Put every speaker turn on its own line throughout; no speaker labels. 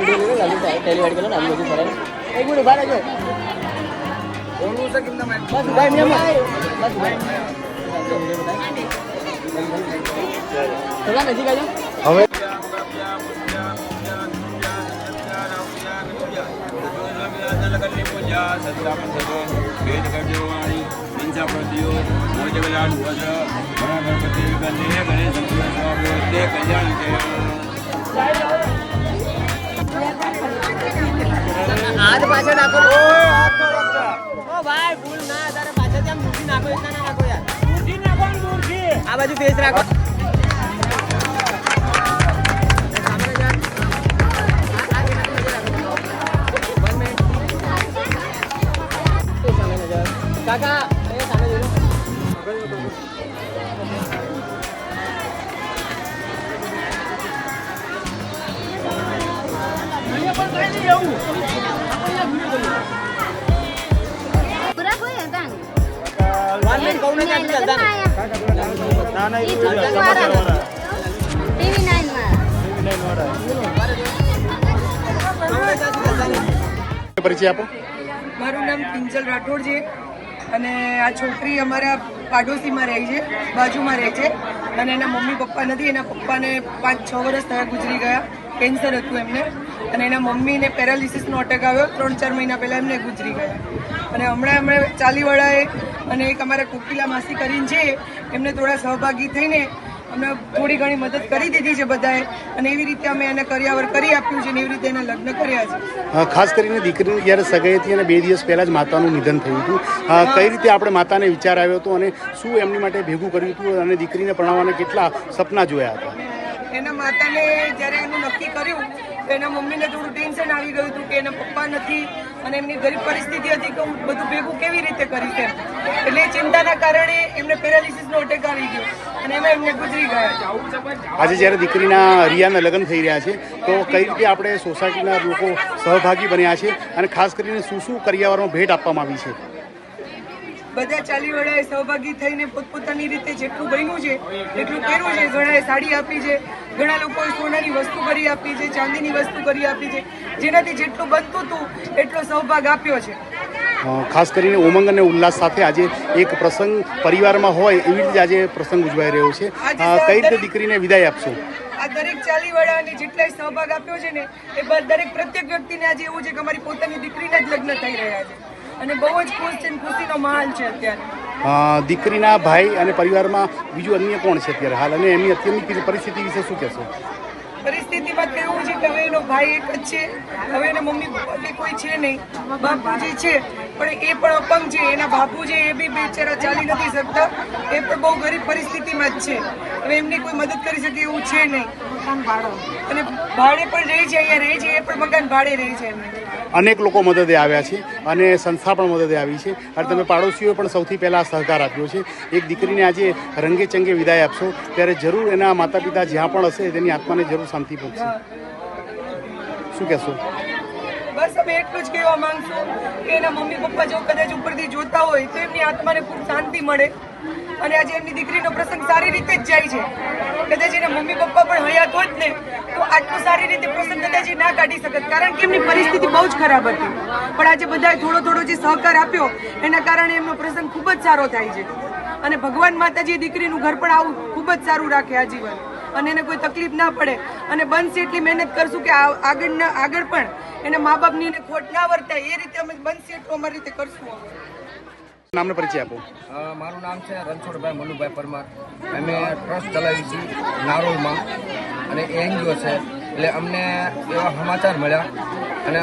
Tally પેલો નામ બધું ફરે એક મિનિટ ઊભા રહેજો બસ ભાઈ મેમ બસ થોડા નજીક આવજો
હવે
હાથ પાછળ નાખો. ઓ ભાઈ ભૂલ ના તારે પાછળ તેમ મૂકી નાખો એટલા ના નાખો યાર. આ બાજુ ફેસ રાખો.
પરિચય આપો.
મારું નામ કિંજલ રાઠોડ છે અને આ છોકરી અમારા પાડોશીમાં રહે છે બાજુમાં રહે છે. અને એના મમ્મી પપ્પા નથી એના પપ્પાને પાંચ છ વર્ષ થયા ગુજરી ગયા કેન્સર હતું એમને. અને એના મમ્મીને પેરાલિસિસનો અટેક આવ્યો ત્રણ ચાર મહિના પહેલાં એમને ગુજરી ગયા. અને હમણાં હમણાં ચાલીવાળાએ અને એક અમારા કોકિલા માસી કરીને છે એમને થોડા સહભાગી થઈને અમને થોડી ઘણી મદદ કરી દીધી છે બધાએ અને એવી રીતે અમે એને કરિયાવર કરી આપ્યું છે અને એવી રીતે એના લગ્ન કર્યા છે.
ખાસ કરીને દીકરીની જ્યારે સગાઈ હતી અને બે દિવસ પહેલાં જ માતાનું નિધન થયું હતું. કઈ રીતે આપણે માતાને વિચાર આવ્યો હતો અને શું એમની માટે ભેગું કર્યું હતું અને દીકરીને ભણાવવાના કેટલા સપના જોયા હતા?
એના માતાને જ્યારે એનું નક્કી કર્યું તો એના મમ્મીને થોડું ટેન્શન આવી ગયું હતું કે એના પપ્પા નથી અને એમની ગરીબ પરિસ્થિતિ હતી કે હું બધું ભેગું કેવી રીતે કરીશ એમ. એટલે ચિંતાના કારણે એમને પેરાલિસિસનો અટેક આવી ગયો અને એમાં એમને ગુજરી ગયા.
આજે જ્યારે દીકરીના હરિયાના લગ્ન થઈ રહ્યા છે, તો કઈ રીતે આપણે સોસાયટીના લોકો સહભાગી બન્યા છે અને ખાસ કરીને શું શું કરિયાવરમાં ભેટ આપવામાં આવી છે?
બધા ચાલીવાળાએ સહભાગી થઈને પોતપોતાની રીતે જેટલું બન્યું છે એટલું કર્યું છે. ઘણાએ સાડી આપી છે ઘણા લોકોએ સોનાની વસ્તુ કરી આપી છે ચાંદીની વસ્તુ કરી આપી છે. જેનાથી જેટલું બનતું હતું એટલો સહભાગ આપ્યો છે.
ખાસ કરીને ઉમંગ અને ઉલ્લાસ સાથે આજે એક પ્રસંગ પરિવારમાં હોય એવી રીતે આજે પ્રસંગ ઉજવાઈ રહ્યો છે. કઈ રીતે દીકરીને વિદાય આપશો?
આ દરેક ચાલીવાળાને જેટલાય સહભાગ આપ્યો છે ને એ દરેક પ્રત્યેક વ્યક્તિને આજે એવું છે કે અમારી પોતાની દીકરીના જ લગ્ન થઈ રહ્યા છે. અને બહુ જ ખુશ છે ખુશીનો માહોલ છે અત્યારે.
દીકરીના ભાઈ અને પરિવારમાં બીજું અન્ય કોણ છે અત્યારે હાલ? અને એમની અત્યારની પરિસ્થિતિ વિશે શું કહેશો?
પરિસ્થિતિમાં તો એવું છે કે હવે એનો ભાઈ એક જ છે. હવે એના મમ્મી પપ્પા કોઈ છે નહીં. બાપુજી છે. પણ એ પણ અપંગ છે. એના બાપુ છે એ બી બેચારા ચાલી નથી શકતા. એ પણ બહુ ગરીબ પરિસ્થિતિમાં જ છે. હવે એમની કોઈ મદદ કરી શકે એવું છે નહીં. અને ભાડે પણ રહે છે અહીંયા રહે છે એ પણ મકાન ભાડે રહે છે એમને.
અનેક લોકો મદદે આવ્યા છે અને સંસ્થા પણ મદદે આવી છે. અને તમે પાડોશીઓ પણ સૌથી પહેલાં સહકાર આપ્યો છે. એક દીકરીને આજે રંગે ચંગે વિદાય આપશો. ત્યારે જરૂર એના માતા પિતા જ્યાં પણ હશે તેની આત્માને જરૂર શાંતિ પહોંચશે. શું કહેશો?
અમે એટલું જ કહેવા માંગશું કે એના મમ્મી પપ્પા જો કદાચ ઉપરથી જોતા હોય તો એમની આત્માને ખૂબ શાંતિ મળે. અને આજે એમની દીકરીનો પ્રસંગ સારી રીતે જ જાય છે. કદાચ એના મમ્મી પપ્પા પણ હયાત હોત ને, તો આટલો સારી રીતે પ્રસંગ કદાચ ના કાઢી શકત. કારણ કે એમની પરિસ્થિતિ બહુ જ ખરાબ હતી. પણ આજે બધાએ થોડો થોડો જે સહકાર આપ્યો, એના કારણે એમનો પ્રસંગ ખૂબ જ સારો થાય છે. અને ભગવાન માતાજી દીકરીનું ઘર પણ આવું ખૂબ જ સારું રાખે આજીવન. અને એને કોઈ તકલીફ ના પડે. અને બનશે એટલી મહેનત કરશું કે આ- આગળ આગળ પણ એને મા બાપની એને ખોટ ના વર્તાય. એ રીતે અમે બનશે એટલું અમારી રીતે કરશું.
નામનો પરિચય આપો.
મારું નામ છે રણછોડભાઈ મનુભાઈ પરમાર. અમે ટ્રસ્ટ ચલાવી છીએ નારોલમાં. અને એનજીઓ છે. એટલે અમને એવા સમાચાર મળ્યા. અને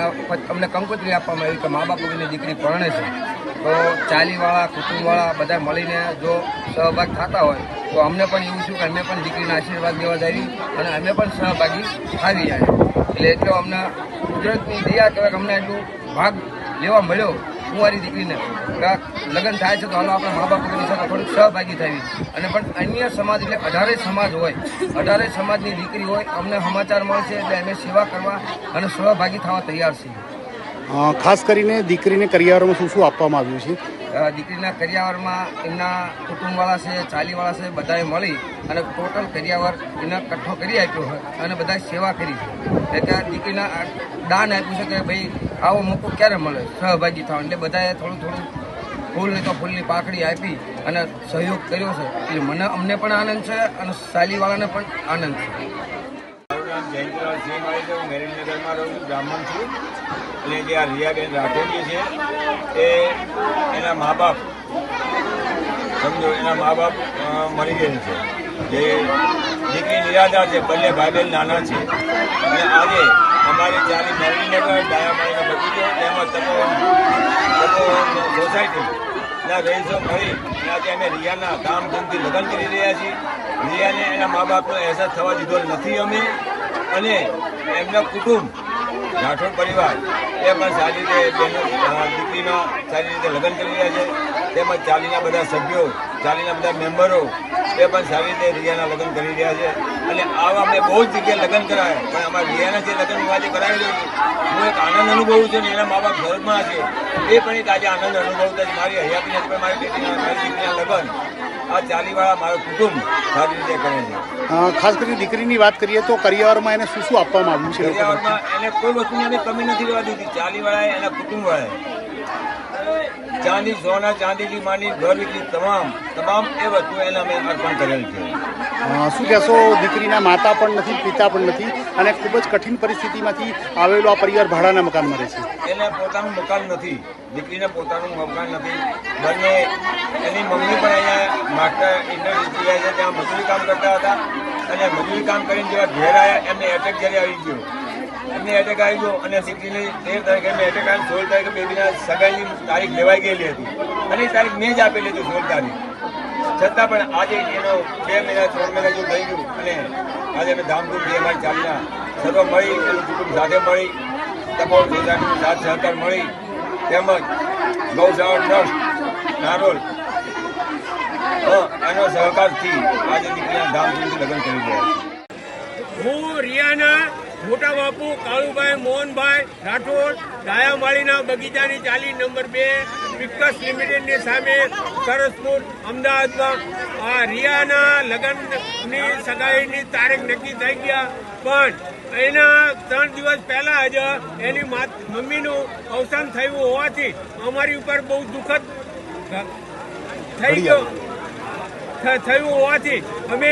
અમને કંકોત્રી આપવામાં આવી કે મા બાપની દીકરી પરણે છે. તો ચાલીવાળા કુટુંબવાળા બધા મળીને જો સહભાગ થતા હોય તો અમને પણ એવું થયું કે અમે પણ દીકરીના આશીર્વાદ દેવા જાય અને અમે પણ સહભાગી આવી જાય. એટલે એટલો અમને કુદરતની દયા કહેવાય અમને એટલું ભાગ લેવા મળ્યો હું મારી દીકરીને. લગ્ન થાય છે તો હાલો આપણે મા બાપ સાથે થોડીક સહભાગી થવી. અને પણ અન્ય સમાજ એટલે અઢારે સમાજ હોય, અઢારે સમાજની દીકરી હોય, અમને સમાચાર મળશે એટલે અમે સેવા કરવા અને સહભાગી થવા તૈયાર છીએ.
ખાસ કરીને દીકરીને કરિયાવરમાં શું શું આપવામાં આવ્યું છે?
દીકરીના કરિયાવરમાં એમના કુટુંબવાળા છે, ચાલીવાળા છે, બધાએ મળી અને ટોટલ કરિયાવર એને કઠ્ઠો કરી આપ્યો અને બધા સેવા કરી. છે એટલે દીકરીના દાન આપ્યું છે કે ભાઈ, આવો મોકો ક્યારે મળે? સહભાગી થવા. એટલે બધાએ થોડું થોડું ફૂલની તો ફૂલની પાકડી આપી અને સહયોગ કર્યો છે. એટલે મને, અમને પણ આનંદ છે અને સાલીવાળાને પણ આનંદ છે.
નામ જયંતિલાલ સિંહ મારી છે, હું મેરીનગરમાં રહું છું, બ્રાહ્મણ છું. અને જે આ રિયાબેન રાઠોડજી છે, એ એના મા બાપ સમજો, એના મા બાપ મરી ગયેલ છે. જે દીકરી નિરાધાર છે બંને ભાઈ બહેન નાના છે. અને આજે અમારી ચાલી મેરીનગર ડાયામાળીનો બગીચો તેમજ તપોવન તપોવન સોસાયટી, ના રહીશો મળી, અને અમે રિયાના ધામધૂમથી લગ્ન કરી રહ્યા છીએ. રિયાને એના મા બાપનો અહેસાસ થવા દીધો નથી અમે. અને એમના કુટુંબ રાઠોડ પરિવાર એ પણ સારી રીતે અ, દીકરીનો સારી રીતે લગ્ન કરી રહ્યા છે. તેમજ ચાલીના બધા સભ્યો ચાલીના બધા મેમ્બરો એ પણ સારી રીતે રિયાના લગ્ન કરી રહ્યા છે. અને આવા અમે બહુ જ જગ્યાએ લગ્ન કરાયા. પણ અમારા રિયાના જે લગ્ન હું આજે કરાવેલું હું એક આનંદ અનુભવું છું ને એના મા બાપ ઘરમાં છે. એ પણ એક આજે આનંદ અનુભવતા મારી હયાતીને પણ મારી બેટીના મારી દીકરીના લગ્ન આ ચાલીવાળા મારું કુટુંબ સારી રીતે કરે છે.
ખાસ કરીને દીકરીની વાત કરીએ તો કરિયાવરમાં એને શું શું આપવામાં આવ્યું છે?
પર્યાવરણમાં એને કોઈ વસ્તુની અમે કમી નથી રહેવા દીધી. ચાલીવાળાએ એના કુટુંબવાળાએ. ચાંદી સોના ચાંદીથી માંડી ઘર વીજળી તમામ તમામ એ વસ્તુ એને અમે અર્પણ કરેલ છે.
શું કહેશો? દીકરીના માતા પણ નથી પિતા પણ નથી. અને ખૂબ જ કઠિન પરિસ્થિતિમાંથી આવેલો આ પરિવાર ભાડાના મકાનમાં રહે છે.
એને પોતાનું મકાન નથી, દીકરીને પોતાનું મકાન નથી. બંને, એની મમ્મી પણ અહીંયા માસ્ટર ઇન્ડસ્ટ્રી છે, ત્યાં મજૂરી કામ કરતા હતા. અને મજૂરી કામ કરીને જેવા ઘેર આવ્યા, એમને એટેક જ્યારે આવી ગયો. એમને એટેક આવી ગયો અને દીકરીને તેર તારીખે એમને એટેક આવી સોળ તારીખે બેબીના સગાઈની તારીખ લેવાઈ ગયેલી હતી. અને તારીખ મેં જ આપેલી હતી, સોળ તારીખ. છતાં પણ આજે એનો બે મહિના, ત્રણ મહિના જેવું થઈ ગયું અને આજે અમે ધામધૂમથી અમારી ચાલ્યા સર્વ મળી એનું કુટુંબ સાથે મળી, તમામ સોસાયટીનો સાથ સહકાર મળી, તેમજ ગૌશાળા ટ્રસ્ટ, નારોલ. એનો સહકારથી આજે દીકરીના ધામધૂમથી લગ્ન કરી રહ્યા
હું રિયાના મોટા બાપુ કાળુભાઈ મોહનભાઈ રાઠોડ ડાયામાળીના બગીચાની ચાલી નંબર બે વિકસ લિમિટેડની સામે સરસપુર અમદાવાદમાં આ રિયાના લગ્નની સગાઈની તારીખ નક્કી થઈ ગયા. પણ એના ત્રણ દિવસ પહેલા જ એની મમ્મીનું અવસાન થયું હોવાથી અમારી ઉપર બહુ દુઃખદ થઈ ગયો. થયું હોવાથી અમે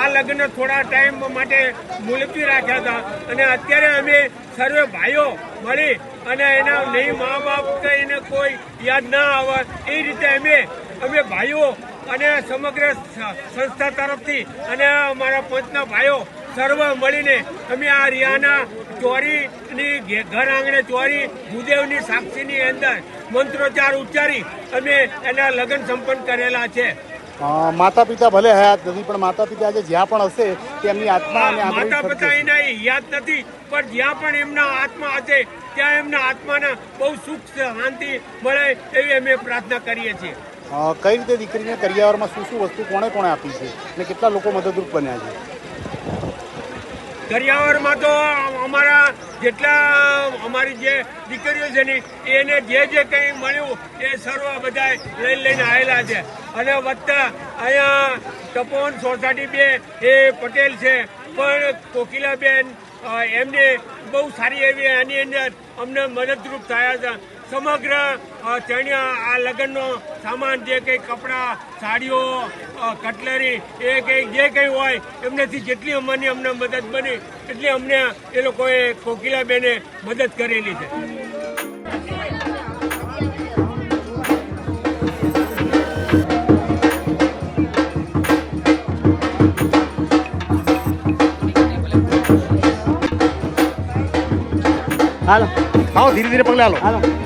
આ લગ્ન થોડા ટાઈમ માટે મુલતવી રાખ્યા હતા. અને અત્યારે અમે સર્વે ભાઈઓ મળી અને એના નહીં મા બાપ કે એને કોઈ યાદ ના આવે, એ રીતે અમે અમે ભાઈઓ અને સમગ્ર સંસ્થા તરફથી અને અમારા પંચના ભાઈઓ સર્વ મળીને અમે આ રિયાના ચોરીની ઘર આંગણે ચોરી, ભૂદેવની સાક્ષીની અંદર મંત્રોચ્ચાર ઉચ્ચારી અમે એના લગ્ન સંપન્ન કરેલા છે.
માતા પિતા ભલે હયાત નથી પણ માતા પિતા આજે જ્યાં પણ હશે તે એમની આત્મા અને
માતા પિતા એના યાદ નથી પણ જ્યાં પણ એમના આત્મા હશે ત્યાં એમના આત્માના બહુ સુખ શાંતિ મળે એવી અમે પ્રાર્થના કરીએ છીએ.
કઈ રીતે દીકરીને કરિયાવરમાં શું શું વસ્તુ કોણે કોણે આપી છે? અને કેટલા લોકો મદદરૂપ બન્યા છે?
કરિયાવરમાં તો અમારા જેટલા અમારી જે દીકરીઓ છે ને, એને જે જે કંઈ મળ્યું, એ સર્વ બધા લઈ લઈને આવેલા છે. અને વત્તા અહીંયા તપોવન સોસાયટી બે એ પટેલ છે, પણ કોકિલાબેન એમને બહુ સારી એવી આની અંદર અમને મદદરૂપ થયા છે સમગ્ર ચણિયા આ લગ્નનો સામાન જે કંઈ કપડાં સાડીઓ કટલરી એ કંઈ જે કંઈ હોય એમનેથી જેટલી અમને અમને મદદ બની એટલી અમને એ લોકોએ કોકિલાબેને મદદ કરેલી છે.
હાલો. આવો ધીરે ધીરે પગલે હાલો હાલો.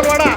வாடா.